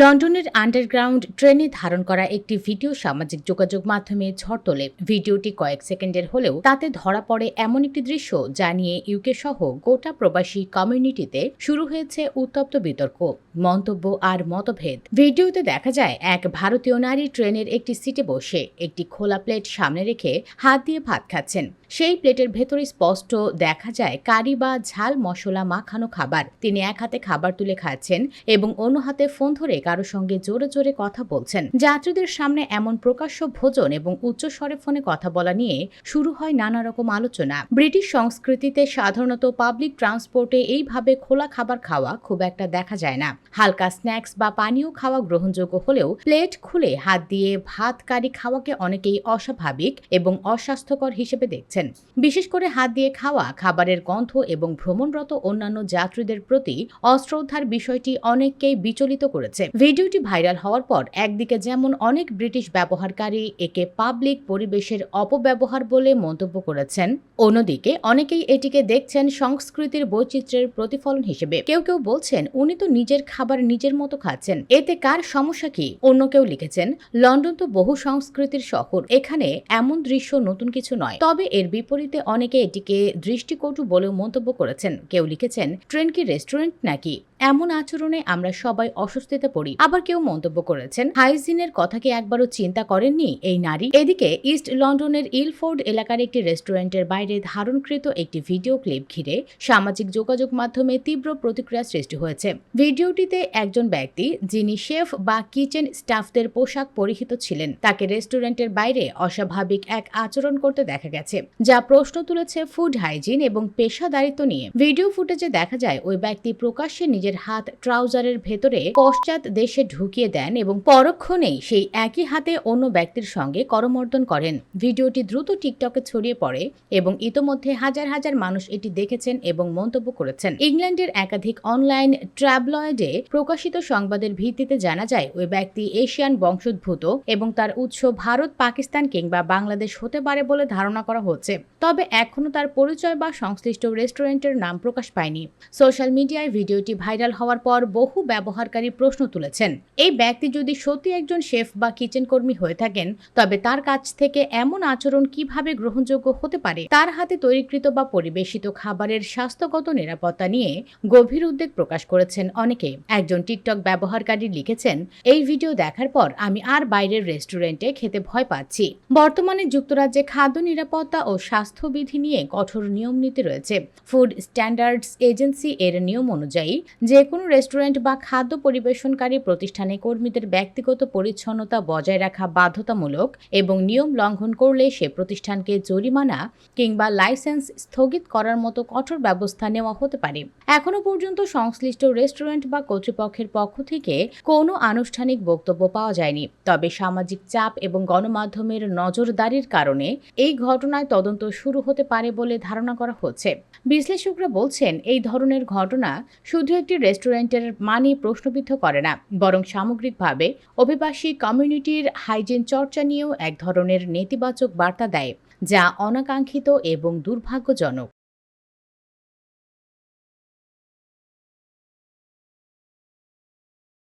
লন্ডনের আন্ডারগ্রাউন্ড ট্রেনে ধারণ করা একটি ভিডিও সামাজিক যোগাযোগ মাধ্যমে ঝড় তোলে। ভিডিওটি কয়েক সেকেন্ডের হলেও তাতে ধরা পড়ে এমন একটি দৃশ্য যা নিয়ে ইউকে সহ গোটা প্রবাসী কমিউনিটিতে শুরু হয়েছে উত্তপ্ত বিতর্ক, মন্তব্য আর মতভেদ। ভিডিওতে দেখা যায়, এক ভারতীয় নারী ট্রেনের একটি সিটে বসে একটি খোলা প্লেট সামনে রেখে হাত দিয়ে ভাত খাচ্ছেন। সেই প্লেটের ভেতরে স্পষ্ট দেখা যায় কারি বা ঝাল মশলা মাখানো খাবার। তিনি এক হাতে খাবার তুলে খাচ্ছেন এবং অন্য হাতে ফোন ধরে কারও সঙ্গে জোরে জোরে কথা বলছেন। যাত্রীদের সামনে এমন প্রকাশ্য ভোজন এবং উচ্চ স্বরে ফোনে কথা বলা নিয়ে শুরু হয় নানা রকম আলোচনা। ব্রিটিশ সংস্কৃতিতে সাধারণত পাবলিক ট্রান্সপোর্টে এইভাবে খোলা খাবার খাওয়া খুব একটা দেখা যায় না। হালকা স্ন্যাক্স বা পানীয় খাওয়া গ্রহণযোগ্য হলেও প্লেট খুলে হাত দিয়ে ভাত কারি খাওয়াকে অনেকেই অস্বাভাবিক এবং অস্বাস্থ্যকর হিসেবে দেখছেন। বিশেষ করে হাত দিয়ে খাওয়া, খাবারের গন্ধ এবং ভ্রমণরত অন্যান্য যাত্রীদের প্রতি অশ্রদ্ধার বিষয়টি অনেককেই বিচলিত করেছে। ভিডিওটি ভাইরাল হওয়ার পর একদিকে যেমন অনেক ব্রিটিশ ব্যবহারকারী একে পাবলিক পরিবেশের অপব্যবহার বলে মন্তব্য করেছেন, অন্যদিকে অনেকেই এটিকে দেখছেন সংস্কৃতির বৈচিত্র্যের প্রতিফলন হিসেবে। কেউ কেউ বলছেন, উনি তো নিজের খাবার নিজের মতো খাচ্ছেন। এতে কার সমস্যা কি? অন্য কেউ লিখেছেন, লন্ডন তো বহু সংস্কৃতির শহর। এখানে এমন দৃশ্য নতুন কিছু নয়। তবে এর বিপরীতে অনেকে এটিকে দৃষ্টিকটু বলেও মন্তব্য করেছেন। কেউ লিখেছেন, ট্রেন কি রেস্টুরেন্ট নাকি? এমন আচরণে আমরা সবাই অস্বস্তিতে পড়ি। আবার কেউ মন্তব্য করেছেন, হাইজিনের কথাকে একবারও চিন্তা করেননি এই নারী? এদিকে ইস্ট লন্ডনের ইলফোর্ড এলাকার একটি রেস্টুরেন্টের বাইরে ধারণকৃত একটি ভিডিও ক্লিপ ঘিরে সামাজিক যোগাযোগ মাধ্যমে তীব্র প্রতিক্রিয়া সৃষ্টি হয়েছে। ভিডিওটিতে একজন ব্যক্তি, যিনি শেফ বা কিচেন স্টাফদের পোশাক পরিহিত ছিলেন, তাকে রেস্টুরেন্টের বাইরে অস্বাভাবিক এক আচরণ করতে দেখা গেছে। যা প্রশ্ন তুলেছে ফুড হাইজিন এবং পেশাদারিত্ব নিয়ে। ভিডিও ফুটেজে দেখা যায়, ওই ব্যক্তি প্রকাশ্যে নিজের হাত ট্রাউজারের ভেতরে পশ্চাৎ দেশে ঢুকিয়ে দেন এবং পরক্ষণেই সেই একই হাতে অন্য ব্যক্তির সঙ্গে করমর্দন করেন। ভিডিওটি দ্রুত টিকটকে ছড়িয়ে পড়ে এবং ইতোমধ্যে হাজার হাজার মানুষ এটি দেখেছেন এবং মন্তব্য করেছেন। ইংল্যান্ডের একাধিক অনলাইন ট্র্যাবলয়েডে প্রকাশিত সংবাদের ভিত্তিতে জানা যায়, ওই ব্যক্তি এশিয়ান বংশোদ্ভূত এবং তার উৎস ভারত, পাকিস্তান কিংবা বাংলাদেশ হতে পারে বলে ধারণা করা হচ্ছে তবে এখনও তার পরিচয় বা সংশ্লিষ্ট রেস্টুরেন্টের নাম প্রকাশ পায়নি। সোশ্যাল মিডিয়ায় ভিডিওটি ভাইরাল হওয়ার পর বহু ব্যবহারকারী প্রশ্ন তুলেছেন। এই ব্যক্তি যদি সত্যি একজন শেফ বা কিচেন কর্মী হয়ে থাকেন, তবে তার কাছ থেকে এমন আচরণ কীভাবে গ্রহণযোগ্য হতে পারে, তার হাতে তৈরিকৃত বা পরিবেশিত খাবারের স্বাস্থ্যগত নিরাপত্তা নিয়ে গভীর উদ্বেগ প্রকাশ করেছেন অনেকে। একজন টিকটক ব্যবহারকারী লিখেছেন, এই ভিডিও দেখার পর আমি আর বাইরের রেস্টুরেন্টে খেতে ভয় পাচ্ছি। বর্তমানে যুক্তরাজ্যে খাদ্য নিরাপত্তা ও স্বাস্থ্যবিধি নিয়ে কঠোর নিয়ম নীতি রয়েছে। ফুড স্ট্যান্ডার্ডস এজেন্সি এর নিয়ম অনুযায়ী যে কোনো রেস্টুরেন্ট বা খাদ্য পরিবেশনকারী প্রতিষ্ঠানে কর্মীদের ব্যক্তিগত পরিচ্ছন্নতা বজায় রাখা বাধ্যতামূলক এবং নিয়ম লঙ্ঘন করলে সে প্রতিষ্ঠানকে জরিমানা কিংবা লাইসেন্স স্থগিত করার মতো কঠোর ব্যবস্থা নেওয়া হতে পারে। এখনও পর্যন্ত সংশ্লিষ্ট রেস্টুরেন্ট বা কর্তৃপক্ষের পক্ষ থেকে কোনো আনুষ্ঠানিক বক্তব্য পাওয়া যায়নি। তবে সামাজিক চাপ এবং গণমাধ্যমের নজরদারির কারণে এই ঘটনায় তদন্ত শুরু হতে পারে বলে ধারণা করা হচ্ছে। বিশ্লেষকরা বলছেন, এই ধরনের ঘটনা শুধু একটি রেস্টুরেন্টের মানে প্রশ্নবিদ্ধ করে না, বরং সামগ্রিকভাবে অভিবাসী কমিউনিটির হাইজিন চর্চা নিয়েও এক ধরনের নেতিবাচক বার্তা দেয়, যা অনাকাঙ্ক্ষিত এবং দুর্ভাগ্যজনক।